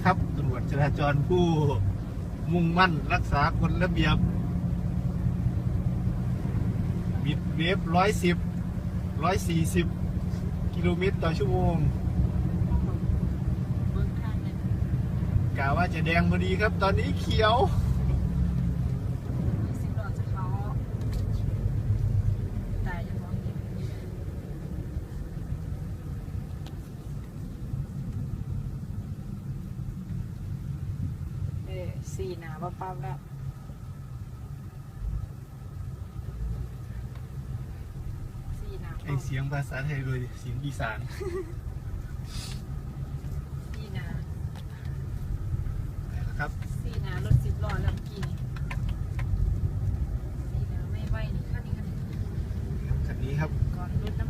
นะครับตำรวจจราจรผู้มุ่งมั่นรักษากฎระเบียบ บิดเวฟร้อยสิบร้อยสี่สิบกิโลเมตรต่อชั่วโมงเบื้องข้างเนี่ยกะว่าจะแดงพอดีครับ ตอนนี้เขียว สิบหลอดจะเขาตายจะมองเห็นเออ สี่หนาปั๊บปั๊บแล้วสี่หนาไอเสียงภาษาไทยโดยเสียงอีสาน สี่หนานะครับ สี่หนารถสิบล้อแล้วเมื่อกี้นี่สี่หนาไม่ไหวนี่คันนี้คันนี้คันนี้ครับ ก่อนรถน้ำ